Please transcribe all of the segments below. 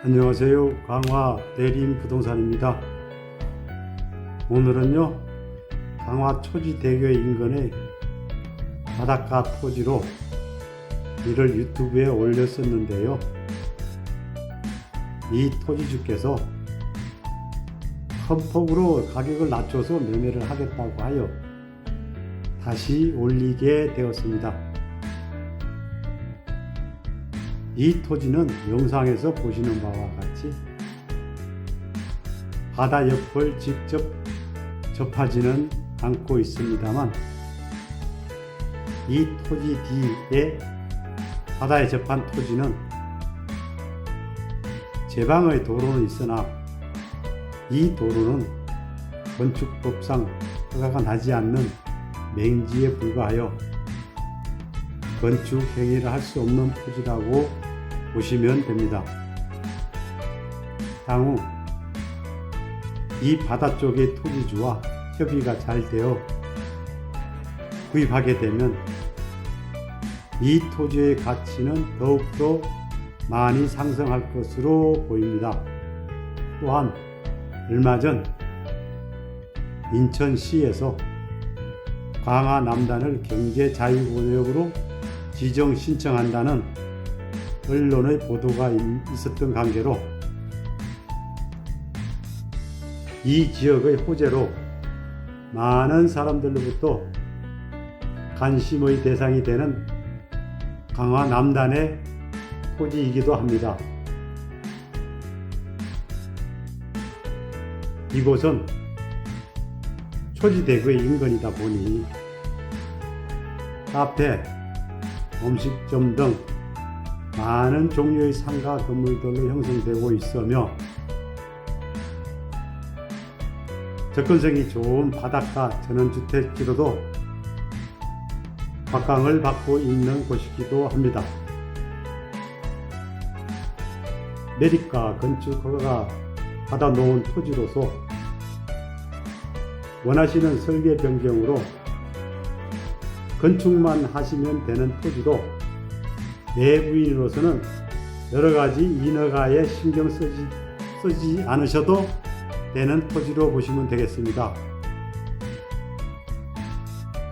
안녕하세요. 강화 대림 부동산입니다. 오늘은요, 강화 초지대교 인근의 바닷가 토지로 이를 유튜브에 올렸었는데요. 이 토지주께서 큰 폭으로 가격을 낮춰서 매매를 하겠다고 하여 다시 올리게 되었습니다. 이 토지는 영상에서 보시는 바와 같이 바다 옆을 직접 접하지는 않고 있습니다만 이 토지 뒤에 바다에 접한 토지는 제방의 도로는 있으나 이 도로는 건축법상 허가가 나지 않는 맹지에 불과하여 건축 행위를 할 수 없는 토지라고 보시면 됩니다. 향후 이 바다 쪽의 토지주와 협의가 잘 되어 구입하게 되면 이 토지의 가치는 더욱더 많이 상승할 것으로 보입니다. 또한 얼마 전 인천시에서 강화 남단을 경제 자유구역으로 지정 신청한다는 언론의 보도가 있었던 관계로 이 지역의 호재로 많은 사람들로부터 관심의 대상이 되는 강화 남단의 토지이기도 합니다. 이곳은 초지대구의 인근이다 보니 카페, 음식점 등 많은 종류의 상가 건물들로 형성되고 있으며 접근성이 좋은 바닷가 전원주택지로도 각광을 받고 있는 곳이기도 합니다. 매립과 건축 허가가 받아놓은 토지로서 원하시는 설계 변경으로 건축만 하시면 되는 토지도 내부인으로서는 여러 가지 인허가에 신경 쓰지, 쓰지 않으셔도 되는 토지로 보시면 되겠습니다.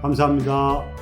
감사합니다.